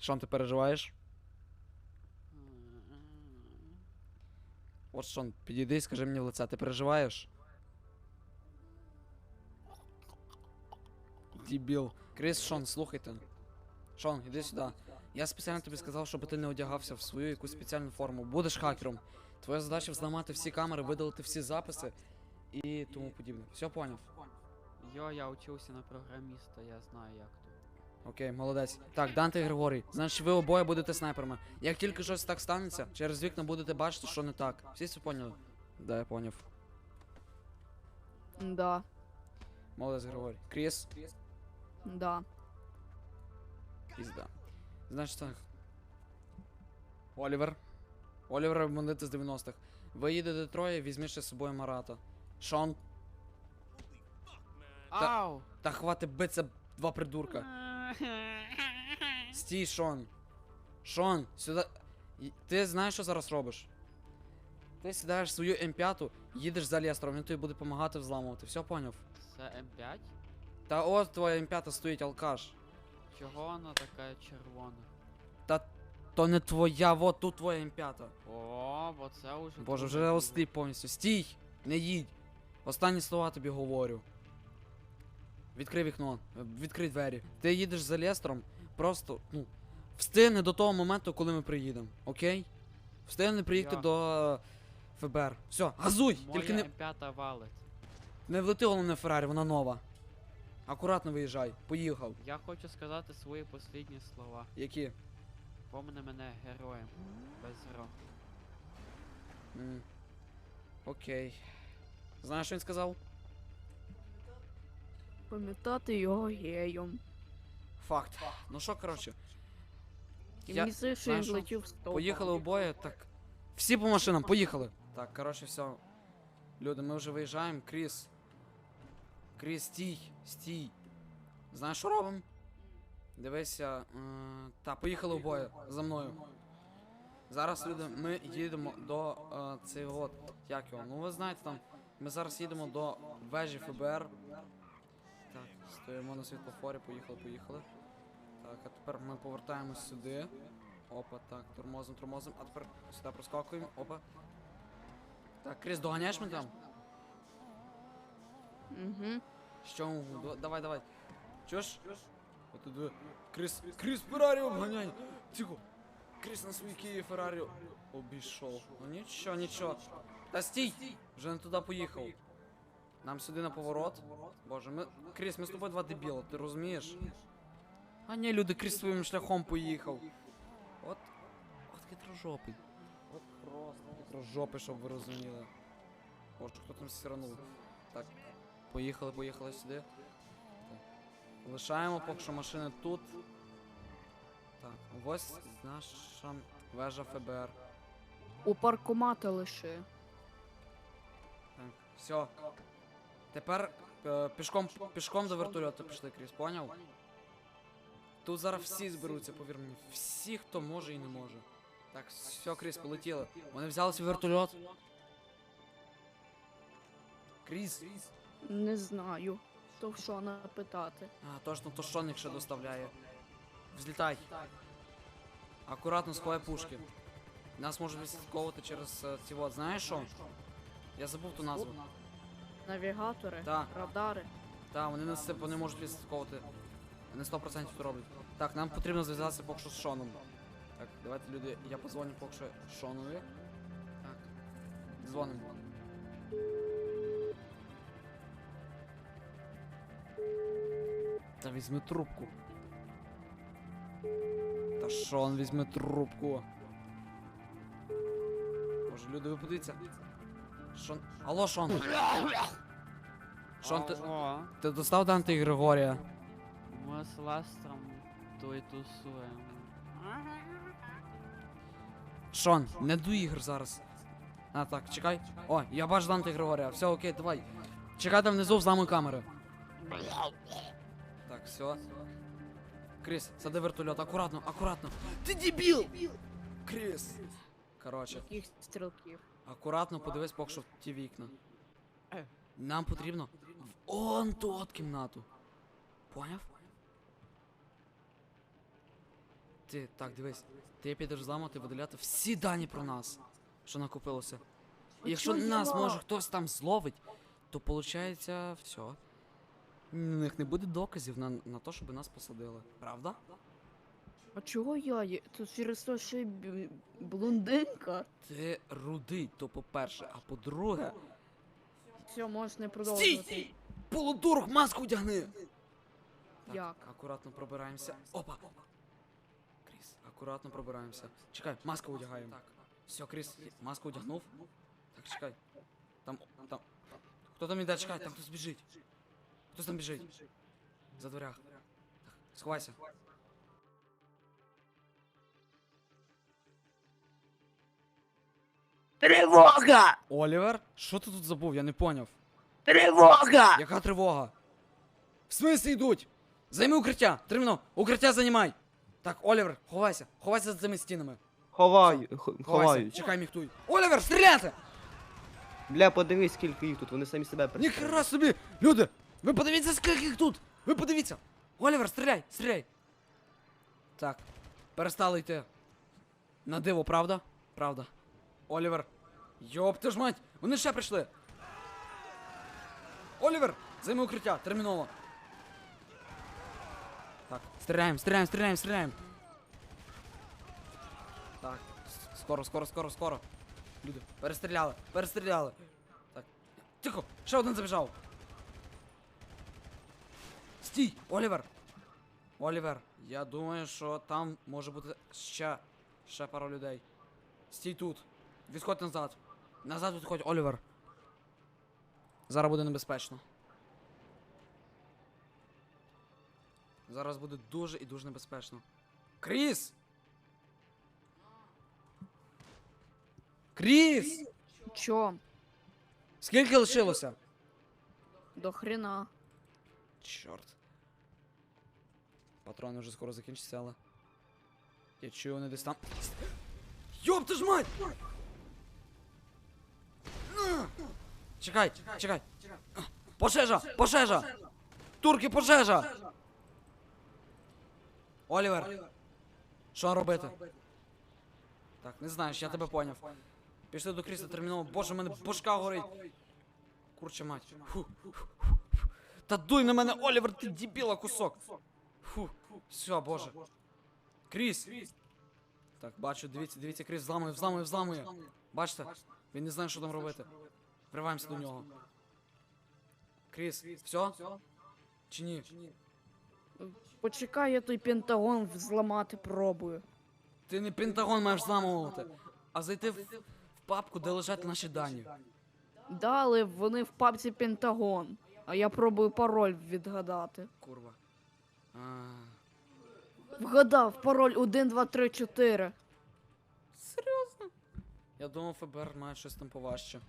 Шон, ти переживаєш? От Шон, підійди і скажи мені в лице, ти переживаєш? Дібіл. Кріс, Шон, слухайте. Шон, іди сюди. Я спеціально тобі сказав, щоб ти не одягався в свою якусь спеціальну форму. Будеш хакером. Твоя задача взламати всі камери, видалити всі записи і тому подібне. Все поняв? Йо, я учився на програміста, я знаю як. Окей, молодець. Так, Данте і Григорій. Значить, ви обоє будете снайперами. Як тільки щось так станеться, через вікна будете бачити, що не так. Всі це поняли? Да, я поняв. Да, Молодець, Григорій. Кріс? да. Пізда. Значить так. Олівер. Олівер бандити з 90-х. Ви їдете троє, візьміть ще з собою Марата. Шон. Ау! Та хвати биться два придурка. Стій, Шон. Шон, сюди. Ти знаєш, що зараз робиш? Ти сідаєш свою М5, їдеш за Лестером, він тобі буде допомагати взламувати. Все поняв? Це М5? Та от твоя М5 стоїть алкаш. Чого вона така червона? Та то не твоя, вот тут твоя М5. О, бо це уже. Боже, вже осліп повністю. Стій! Не їдь! Останні слова тобі говорю. Відкрий вікно, відкрий двері. Ти їдеш за Лестером, просто, ну, встигни до того моменту, коли ми приїдемо, окей? Встигни приїхати Я. до е, ФБР. Все, газуй! Моя Тільки не, М5 валить. не влети головне Феррарі, вона нова. Акуратно виїжджай, поїхав. Я хочу сказати свої останні слова. Які? Помни мене героєм. Без ро. М. Окей. Знаєш, що він сказав? Пам'ятати його геєм. Факт. Ну що, коротше, Я- здається, що знаєш він що? летів в стовп. Поїхали обоє, так. Всі по машинам, поїхали. Так, коротше, все. Люди, ми вже виїжджаємо. Кріс. Кріс, стій, стій. Знаєш, що робимо? Дивися. Е, та, поїхали обоє за мною. Зараз, люди, ми їдемо до е, цього. Як його? Ну ви знаєте там. Ми зараз їдемо до вежі ФБР. Так, стоїмо на світлофорі, поїхали, поїхали. Так, а тепер ми повертаємось сюди. Опа, так, тормозим, тормозим. А тепер сюди проскакуємо. Опа. Так, Кріс, доганяєш мене там? Угу. Що? Давай, давай. Чуєш? От туди. Кріс, Кріс Феррарі обганяй! Тихо! Кріс на своїй Києві Феррарі обійшов. Ну нічого, нічого. Та стій! Вже не туди поїхав. Нам сюди на поворот. Боже, ми. Кріс, ми з тобою два дебіла, ти розумієш? А ні, люди, Кріс своїм шляхом поїхав. От. От хитрожопий. От просто хитрожопий, щоб ви розуміли. Боже, хто там сіранув. Так, поїхали, поїхали сюди. Так. Лишаємо поки що машини тут. Так, ось наша вежа ФБР. У паркомата лише. Так, все. Тепер е, пішком, пішком до вертольоту пішли, Кріс, поняв? Тут зараз всі зберуться, повір мені. Всі, хто може і не може. Так, все, Кріс, полетіли. Вони взяли свій вертольот. Кріс. Не знаю. То що напитати. А, точно, то що ще доставляє. Взлітай. Акуратно сховай пушки. Нас можуть відслідковувати через е, ці вот. Знаєш що? Я забув ту назву. Навігатори, Так. радари. Так, вони нас вони можуть відслідковувати. Вони 100% це роблять. Так, нам потрібно зв'язатися поки що з Шоном. Так, давайте, люди, я позвоню поки що Шонові. Так. Дзвонимо. Та візьми трубку. Та Шон, візьми трубку. Боже, люди, ви подивіться. Шон. Алло, Шон. Шон, ти, ти достав Данте і Григорія? ми з Лестром то й тусуємо. Шон, не до ігр зараз. А, так, чекай. О, я бачу Данте і Григорія. Все, окей, давай. Чекай там внизу, взламуй камери. Так, все. Кріс, сади вертольот, акуратно, акуратно. Ти дебіл! Кріс. Короче, Яких стрілків. акуратно подивись поки що в ті вікна. Нам потрібно он ту от кімнату. Поняв? Ти, так, дивись. Ти підеш зламати, видаляти всі дані про нас, що накопилося. І якщо нас може хтось там зловить, то виходить все. У них не буде доказів на, на те, щоб нас посадили. Правда? А чого я? є? Тут через що я б- блондинка. Ти рудий, то по-перше, а по-друге. Все, можеш не Стій! продовжувати. стій! Полудурок, маску одягни! Так, Як? акуратно пробираємося. Опа! Кріс, акуратно пробираємося. Чекай, маску одягаємо. Все, Кріс, маску одягнув. Так, чекай. Там, там. Хто там іде? Чекай, там хтось біжить. Хтось там біжить. За дверях. Так, сховайся. Тривога! Олівер? Що ти тут забув? Я не поняв. Тривога! Яка тривога? В смислі йдуть? Займи укриття! Терміно! Укриття займай! Так, Олівер, ховайся! Ховайся за цими стінами! Ховаю, х- Ховайся! ховаю. Чекай, міхтуй! Олівер, стріляти! Бля, подивись, скільки їх тут, вони самі себе Ніхера собі! Люди! Ви подивіться, скільки їх тут! Ви подивіться! Олівер, стріляй! Стріляй! Так, перестали йти. На диво, правда? Правда. Олівер! Йоп, ти ж мать! Вони ще прийшли! Олівер! Займи укриття, терміново! Так, стріляємо, стріляємо, стріляємо, стріляємо! Так, скоро, скоро, скоро, скоро. Люди, перестріляли, перестріляли. Так. Тихо! Ще один забіжав. Стій! Олівер! Олівер, я думаю, що там може бути ще, ще пара людей. Стій тут. Відходь назад. Назад відходь, Олівер. Зараз буде небезпечно. Зараз буде дуже і дуже небезпечно. Кріс! Кріс! Чо? Скільки лишилося? До хрена. Чорт. Патрони вже скоро закінчаться, але. Я чую, вони десь там. Йоп ти ж мать! Чекай, чекай. Пожежа! Пожежа! Турки, пожежа! Олівер! Що робити? Так, не знаєш, я тебе поняв. Пішли до крісла терміново. Боже, в мене башка горить. Курча мать. Фу. Та дуй на мене, Олівер, ти дебіла кусок. Фу. Все, боже. Кріс. Так, бачу, дивіться, дивіться, Кріс взламує, взламує, взламує. Бачите? Він не знає, що там робити. Вриваємося до нього. Кріс, все? Чи ні? Почекай, я той пентагон взламати пробую. Ти не Пентагон маєш зламувати, а зайти в, в папку, де лежать наші дані. Дали вони в папці Пентагон. А я пробую пароль відгадати. Курва. А, Вгадав пароль 1, 2, 3, 4. серйозно? Я думав, ФБР має щось там поважче.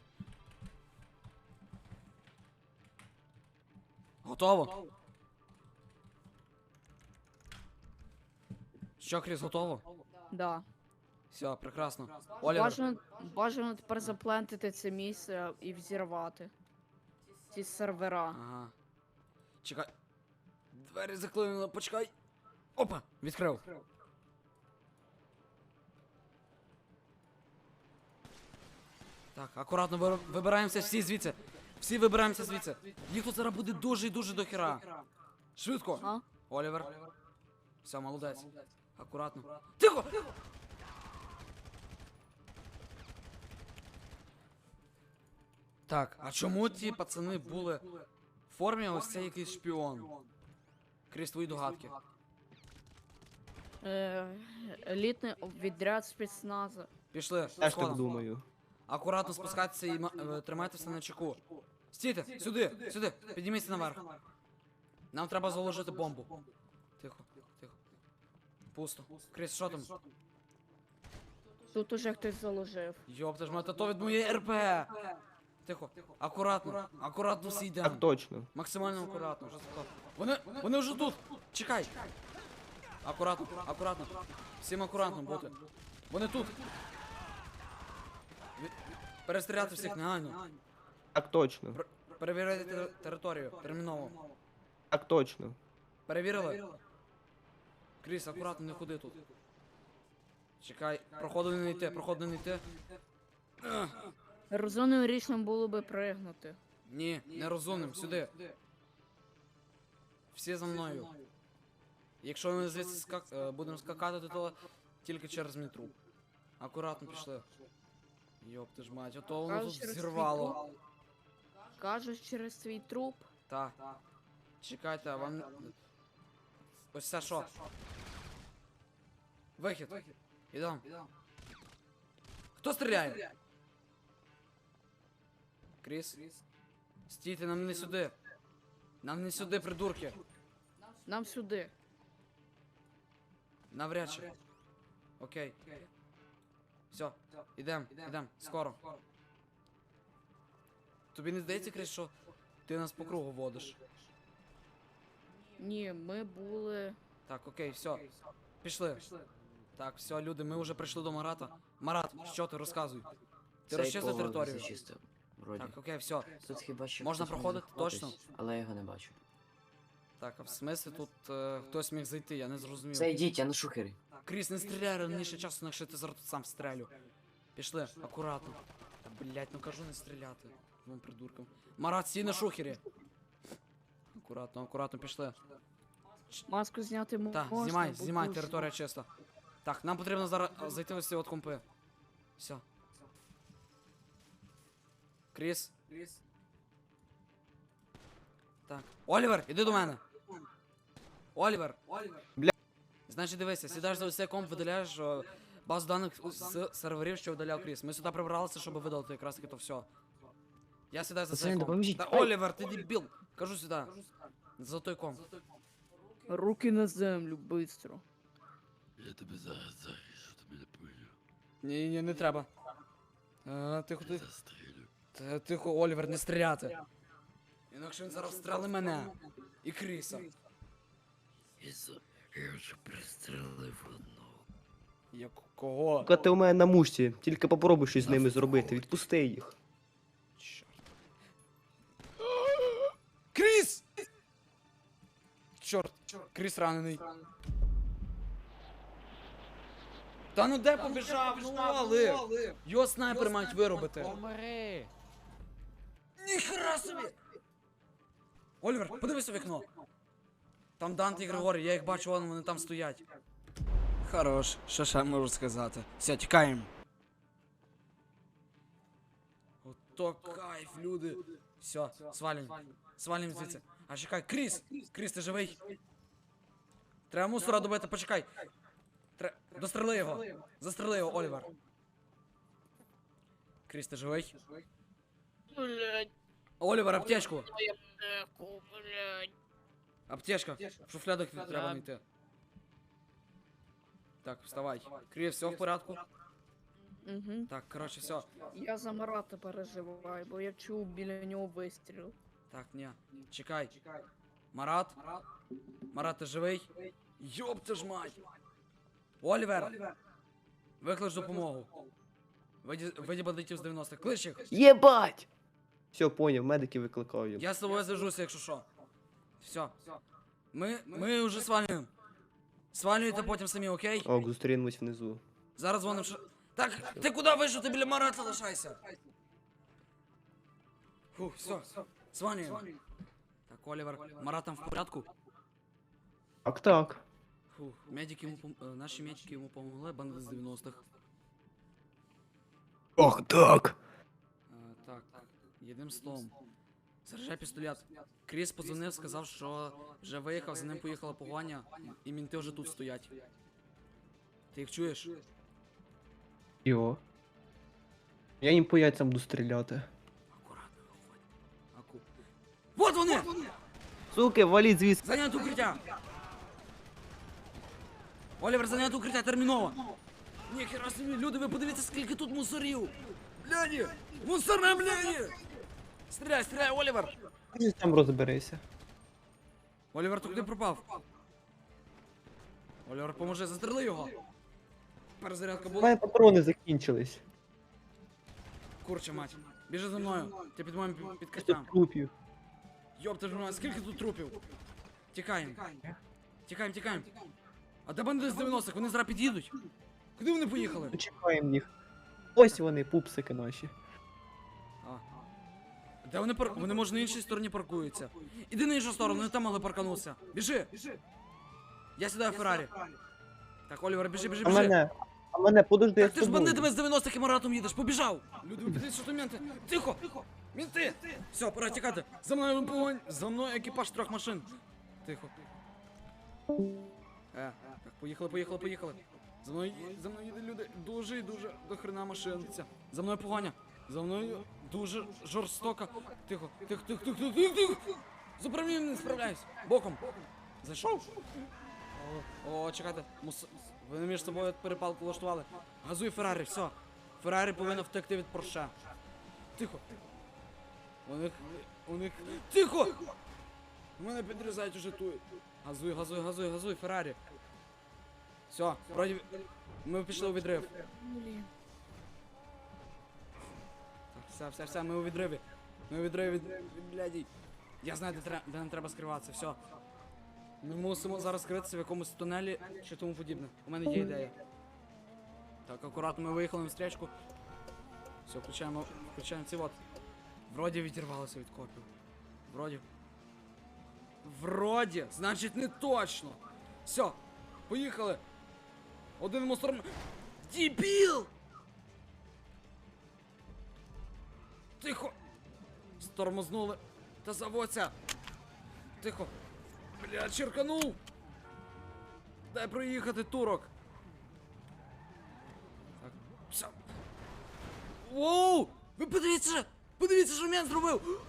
Готово? Що, Кріс, готово? Да. Все, прекрасно. Олівер, Бажано, бажано тепер заплентити це місце і взірвати. Ці сервера. Ага. Чекай. Двері заклинили, почекай. Опа! Відкрив. Так, акуратно вибираємося всі звідси. Всі вибираємося звідси. Їх тут зараз буде дуже і дуже до хіра. Швидко. А? Олівер. Все, молодець. Акуратно. Тихо! Так, а чому ті пацани були в формі ось цей якийсь шпіон? Крізь твої догадки. Е, елітний відряд спецназу. Пішли. Теж так сходом. думаю. Акуратно спускайтеся і ма- е, тримайтеся на чеку. Стійте, сюди, сюди, підніміться наверх. Нам треба заложити бомбу. Тихо, тихо. Пусто. Кріс, що там? Тут уже хтось заложив. Йопта ж мати, то від моєї РП. Тихо, акуратно, акуратно всі йдемо. Так точно. Максимально акуратно. жорстко. Вони, вони вже тут. Чекай. Акуратно, акуратно. Всім акуратно бути. Вони тут. Перестріляти всіх негайно. Так точно. Перевіряйте те- територію. Терміново. Так точно. Перевірили? Кріс, акуратно, не ходи тут. Чекай, проходу не йти, проходу не йти. Розумним рішенням було би пригнути. Ні, нерозумним, сюди. Всі за мною. Якщо ми звідси скак... е, будемо скакати, то тільки через мій труп. Акуратно пішли. Йоп ти ж мать, ото воно Кажеш, тут через твій зірвало. Кажеш через свій труп. Так. Чекайте, а вам. Ось це що? Вихід. Ідем. Хто стріляє? Кріс? Стійте, нам не сюди. Нам не сюди, придурки. Нам сюди. Навряд чи. Окей. Все, ідем, ідем, скоро. Тобі не здається, Кріс, що ти нас по кругу водиш? Ні, ми були. Так, окей, все. Пішли. Так, все, люди, ми вже прийшли до Марата. Марат, що ти розказуй? Ти розчистив територію? Зачистив. Вроді. Так, окей, все. Тут хіба що Можна хтось міг проходити? Точно? Але я його не бачу. Так, а в смислі тут е, хтось міг зайти, я не зрозумів. Все, йдіть, я на шухері. Кріс, не стріляй раніше часу, інакше ти зараз тут сам стрелю. Пішли, акуратно. Та блять, ну кажу не стріляти. Двом придуркам. Марат, стій на шухері. Акуратно, акуратно, пішли. Маску зняти можна. Так, знімай, бо знімай, дуже- територія чиста. Так, нам потрібно зараз зайти ось ці от компи. Все. Кріс. Так. Олівер, іди до мене. Олівер. Бля. Значить, дивися, сідаєш за ось цей комп, видаляєш базу даних з серверів, що видаляв Кріс. Ми сюди прибралися, щоб видалити якраз таки то все. Я сідаю за Пацани, комп. допоможіть. Та Ай. Олівер, ти дебіл. Кажу сюди. За той комп. Руки на землю, бистро. Я тебе зараз заріжу, ти мене поняв. Ні, ні, не треба. А, тихо, Я тихо. Та Тихо, Олівер, не стріляти. Інакше він зараз стріли мене. І Кріса. І за... Я вже пристрелив одного. Як кого? Сука, ти у мене на мушці, тільки попробуй щось з ними зробити, відпусти їх. Кріс! Чорт, Кріс ранений. Та ну де побіжав? Ну але! Його снайпер мають виробити. Помри! Ніхера собі! Олівер, подивись у вікно. Там Данте і Григорій, я їх бачу, вон вони там стоять. Хорош, що ще можу сказати. Все, тікаємо. Ото кайф, люди. Все, свалім. Свалім звідси. А чекай, Кріс! Кріс, ти живий? Треба мусора добити, почекай. Тре... Дострели його. Застрели його, Олівер. Кріс, ти живий? Блять, Олівер, аптечку. Аптечка. В шуфлядах треба знайти. Так, вставай. Кріс, все в порядку? Угу. Так, коротше, все. Я за Марата переживаю, бо я чув біля нього вистріл. Так, ні. Чекай. Марат? Марат, ти живий? Йоп ти ж мать! Олівер! Виклич допомогу. Виді, бандитів з 90-х. Клич їх! Єбать! Все, поняв, медики викликаю. Я з тобою зв'яжуся, якщо що. Все. Ми, ми вже свалюємо. Свалюєте потім самі, окей? Ок, зустрінемось внизу. Зараз дзвоним що. Так, ти куди вийшов? Ти біля Марата лишайся. Фу, все. Свалюємо. Так, Олівер, Марат там в порядку? Так, так. Фу, медики йому пом... е, наші медики йому помогли, бандити з 90-х. Ох, так. Е, так, єдним словом. Заряджай пістолет. Кріс подзвонив, сказав, що вже виїхав, за ним поїхала погоня, і мінти вже тут стоять. Ти їх чуєш? Йо. Я їм по яйцям буду стріляти. Вот вони! Суки, валіть звідси. Зайняти укриття! Олівер, зайняти укриття терміново! Ніхера собі, люди, ви подивіться, скільки тут мусорів! Гляні! Мусорне бляні! Стріляй, стріляй, Олівер! Ти там розберися. Олівер, ти куди пропав? Олівер, поможи, застрели його! Перезарядка У була? мене патрони закінчились. Курча мать. Біжи за мною. Ти під моїм під- Тут підкриттям. трупів. Йоп, ти ж скільки тут трупів? Тікаємо. Тікаємо, тікаємо. А де бандити з 90-х? Вони зараз під'їдуть. Куди вони поїхали? Чекаємо їх. Ось вони, пупсики наші. А. Де вони пар... Вони може на іншій стороні паркуються. Іди на іншу сторону, вони там могли парканутися. Біжи! Я сідаю в Феррарі. Так, Олівер, біжи, біжи, А біжи. мене. А мене, подожди, я Так з ти ж тобою. бандитами з 90-х і Маратом їдеш, побіжав! Люди, ви подивіться, що тут менти. Тихо! Мінти! Все, пора тікати. За мною погонь, за мною екіпаж трьох машин. Тихо. Е, так, поїхали, поїхали, поїхали. За мною, за мною їде люди дуже і дуже до хрена машинця. За мною погоня. За мною дуже жорстока. Тихо, тихо, тихо, тихо, тихо, тихо, тихо. З управлінням не справляюсь. Боком. Зайшов. О, о, чекайте. Мус... Ви між собою перепалку влаштували. Газуй Феррарі, все. Феррарі повинно втекти від Порше. Тихо. У них. У них. Тихо! Мене підрізають уже тут. Газуй, газуй, газуй, газуй, Феррарі. Все, вроді. Ми пішли у відрив. Все, все, все, ми у відриві. Ми у відриві від, від блядій. Я знаю, де, де нам треба скриватися, все. Ми мусимо зараз скритися в якомусь тунелі чи тому подібне. У мене є ідея. Так, акуратно ми виїхали на стрічку. Все, включаємо, включаємо ці от. Вроді відірвалося від копів. Вроді. Вроді, значить не точно. Все, поїхали. Один мусор. Дебіл! Тихо! Стормознули. Та заводься! Тихо! Бля, черканув! Дай проїхати, турок! Так, все. Воу! Ви подивіться! Подивіться, що мен зробив!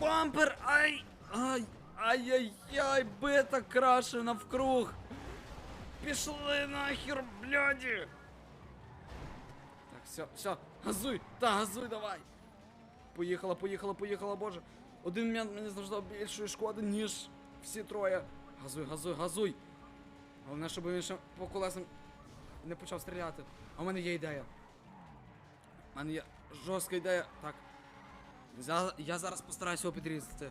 Бампер! Ай! Ай! Ай-яй-яй! Бита краше навкруг! Пішли нахер, бляді! Так, все, все, газуй! Та, газуй давай! Поїхала, поїхала, поїхала, боже. Один мент мені завжди більшої шкоди, ніж всі троє. Газуй, газуй, газуй. Головне, щоб він ще по колесам не почав стріляти. А в мене є ідея. У мене є жорстка ідея. Так. За- Я зараз постараюся його підрізати.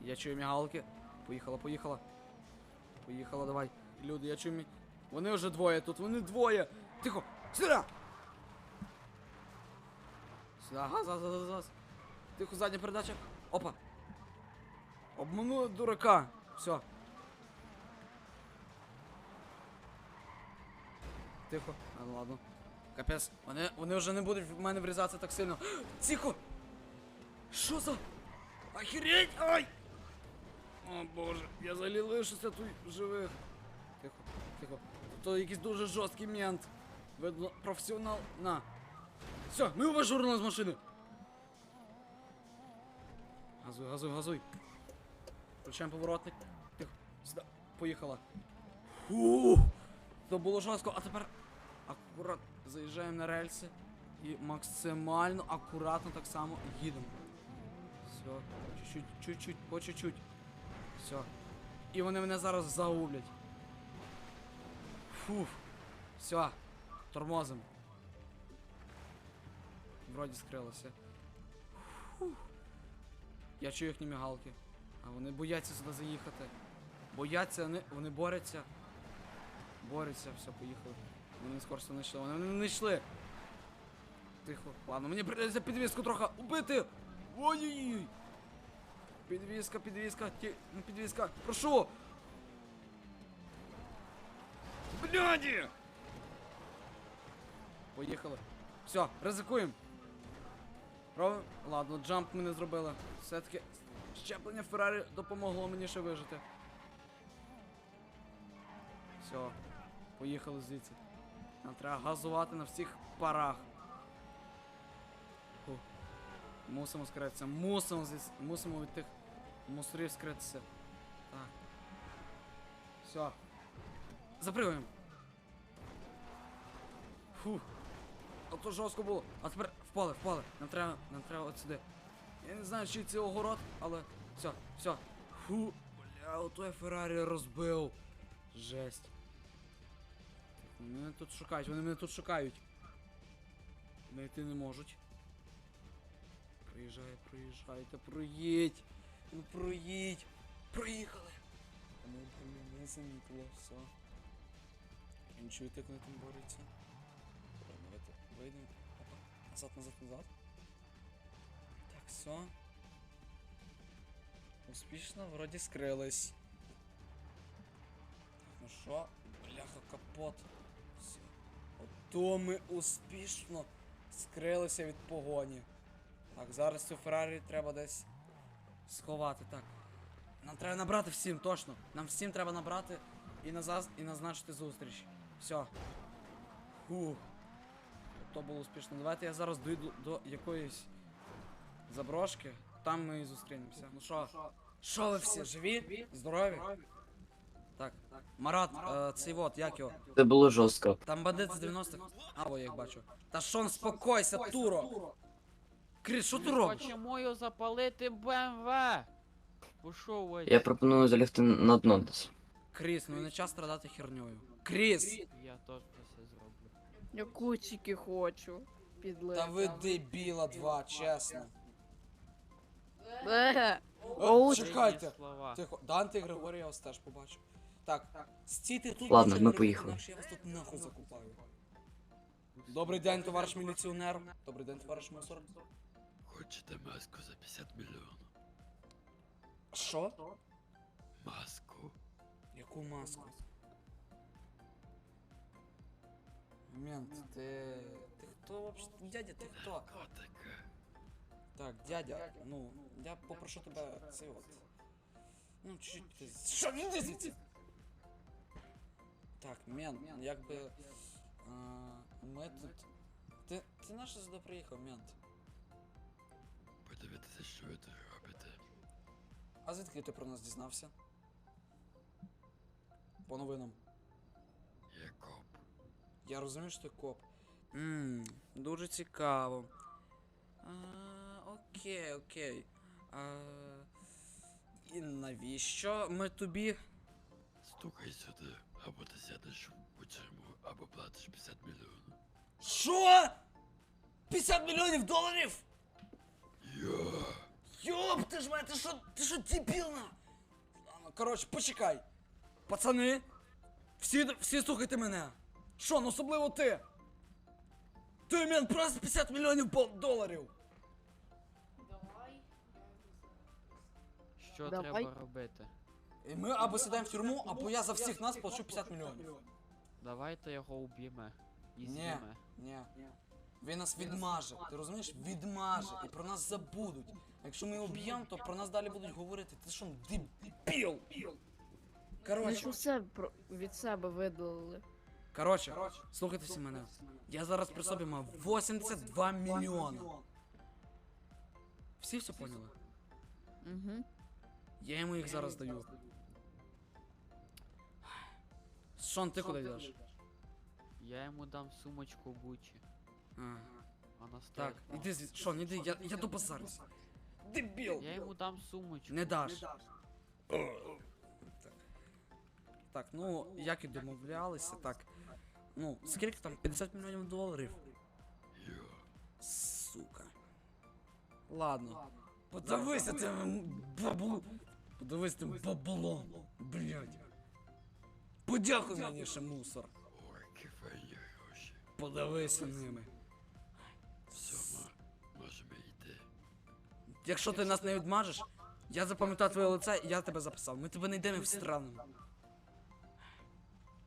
Я чую мігалки. Поїхала, поїхала. Поїхала, давай. Люди, я чую мі... Вони вже двоє тут, вони двоє. Тихо! Сюди! Сюда, газ, газ, газ, газ. Тихо, задня передача. Опа. Обманули дурака. Все. Тихо. А, ну ладно. Капець. Вони, вони вже не будуть в мене врізатися так сильно. Тихо! Що за? Охереть! Ай! О боже, я лишуся тут живих. Тихо, тихо. То якийсь дуже жорсткий мент. Видно, професіонал. На. Все, ми уважурили з машини. Газуй, газуй, газуй. Включаємо поворотник. Тихо, сюди. Поїхала. Фу. То було жорстко, а тепер акурат заїжджаємо на рельси і максимально акуратно так само їдемо. Все, чуть-чуть, чуть-чуть, по чуть-чуть. Все. І вони мене зараз загублять. Фух. Все. Тормозим. Вроді скрилося. Фух. Я чую їхні мігалки. А вони бояться сюди заїхати. Бояться, вони, вони борються. Борються, все, поїхали. Вони скоро не йшли. Вони не йшли. Тихо. Ладно, мені прийдеться підвіску трохи убити. Ой-ой-ой. Підвіска, підвіска, ті... ну, підвіска. Прошу. Бляді! Поїхали. Все, ризикуємо. Робимо? Ладно, джамп ми не зробили. Все-таки щеплення Феррарі допомогло мені ще вижити. Все, поїхали звідси. Нам треба газувати на всіх парах. Фу. Мусимо скритися, мусимо звідси, мусимо від тих мусорів скритися. Так. Все. Запригуємо. Фух. А то жорстко було. А тепер в поле, в поле. Нам треба, нам треба от сюди. Я не знаю, чи це огород, але. Все, все. Фу. Бля, ото я Феррарі розбив. Жесть. Мене тут шукають, вони мене тут шукають. Знайти не можуть. Проїжджай, проїжджайте, проїдь. Ну проїдь. Проїхали. Ну, блін, не замітило, все. Чую, як вони там борються. Добре, давайте вийдемо. Опа. Назад, назад, назад. Так, все. Успішно, вроді скрились. Так, ну що? Бляха, капот. Все. Ото ми успішно скрилися від погоні. Так, зараз цю Феррарі треба десь сховати. Так. Нам треба набрати всім, точно. Нам всім треба набрати і, назад, і назначити зустріч. Все. Фух. То було успішно. Давайте я зараз дойду до якоїсь заброшки. Там ми і зустрінемося. Ну що? Що ви всі? Живі? Здорові? Так. Марат, е, цей вот, як його? Це було жорстко. Там бандит з 90-х. А, о, я їх бачу. Та Шон, спокойся, Туро! Кріс, що ти робиш? Хоче мою запалити БМВ! Ви. Я пропоную залягти на дно десь. Кріс, ну не час страдати херньою. Кріс! Я теж це все зроблю. Я кучики хочу. Підлити. Та ви дебіла два, чесно. Е, Е, Оу, чекайте. Слова. Тихо, Данте і Григорій я вас теж побачив. Так, стійте тут, Ладно, нічого ми не робіть, поїхали. інакше я вас тут нахуй закупаю. Добрий день, товариш міліціонер. Добрий день, товариш мусор. Хочете маску за 50 мільйонів? Що? Маску? Яку маску? Мент, ти. Ти хто вообще? Дядя, ти хто? Котика. Так, дядя, ну, я попрошу тебе це от. Ну, чуть ти. Що іди звідси? Так, мен, якби. А, ми тут. Ти. Ти на що сюди приїхав, мент? Подивитися, що ви тут робите. А звідки ти про нас дізнався? По новинам. Я коп. Я розумію, що ти коп. Ммм, дуже цікаво. А, окей, окей. А, і навіщо ми тобі? Стукай сюди, або ти сядеш у тюрму, або платиш 50 мільйонів. Що? 50 мільйонів доларів? Йо! Йоп, ти ж мене, ти що, ти що дебілна? Ладно, Коротше, почекай. Пацани, всі, всі слухайте мене. Що, ну особливо ти? Ти мен просто 50 мільйонів доларів. Що Давай. треба робити? І ми або сідаємо в тюрму, або я за всіх нас плачу 50 мільйонів. Давайте його уб'ємо. І Ні. з'їме. Ні. Він нас відмаже, ти розумієш? Відмаже і про нас забудуть. А якщо ми його б'ємо, то про нас далі будуть говорити. Ти що, дебіл? Ми ж Коротше, усе про- від себе видалили. коротше, слухайте всі мене. Я зараз при собі мав 82 мільйона. Всі все поняли? Угу. Я йому їх зараз даю. Шон, ти куди йдеш? Я йому дам сумочку Гуччі. А, Анастасія. так, іди звідси. Шон, іди, я, я добазарюся. Дебіл! Я йому дам сумочку. Не даш. Так. Так, ну, як і домовлялися, так. Ну, скільки там? 50 мільйонів доларів? Сука. Ладно. Подивися тим бабло. Подивись тим баблом. Блядь. Подякуй мені ще мусор. Подивися ними. Все, ми можемо йти. Якщо ти нас не відмажеш, я запам'ятаю твоє лице і я тебе записав. Ми тебе не йдемо в страну.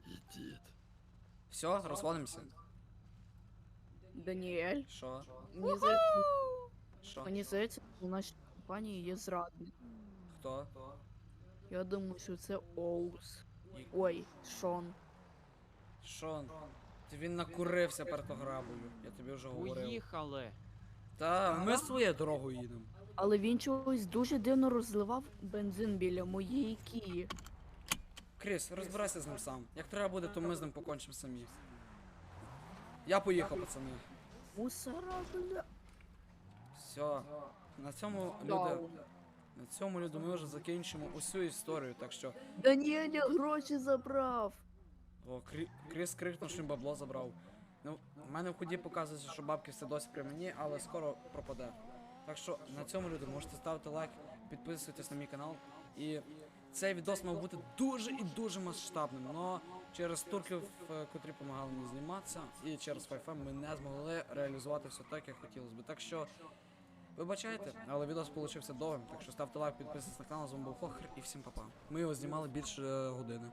Ідіть. Все, розходимося. Даніель, Що? мені здається, Що? мені здається, у нашій компанії є зрадник. Хто? Я думаю, що це Оус. Ой, Шон. Шон, він накурився пертограбою, я тобі вже говорив. Поїхали. Та ми своєю дорогою їдемо. Але він чогось дуже дивно розливав бензин біля моєї кії. Кріс, розбирайся з ним сам. Як треба буде, то ми з ним покончимо самі. Я поїхав, пацани. Мусора, бля. Все. На цьому люди. На цьому люди ми вже закінчимо усю історію, так що. Даніеля гроші забрав. О, Крі... Кріс крикнув, що бабло забрав. Ну, в мене в ході показується, що бабки все досі при мені, але скоро пропаде. Так що на цьому люди можете ставити лайк, підписуйтесь на мій канал. І цей відос мав бути дуже і дуже масштабним. Но Через турків, е, котрі допомагали мені зніматися, і через FiFM ми не змогли реалізувати все так, як хотілося би. Так що, вибачайте, але відео получився довгим, так що ставте лайк, підписуйтесь на канал, з вами був Хохр і всім па-па. Ми його знімали більше е, години.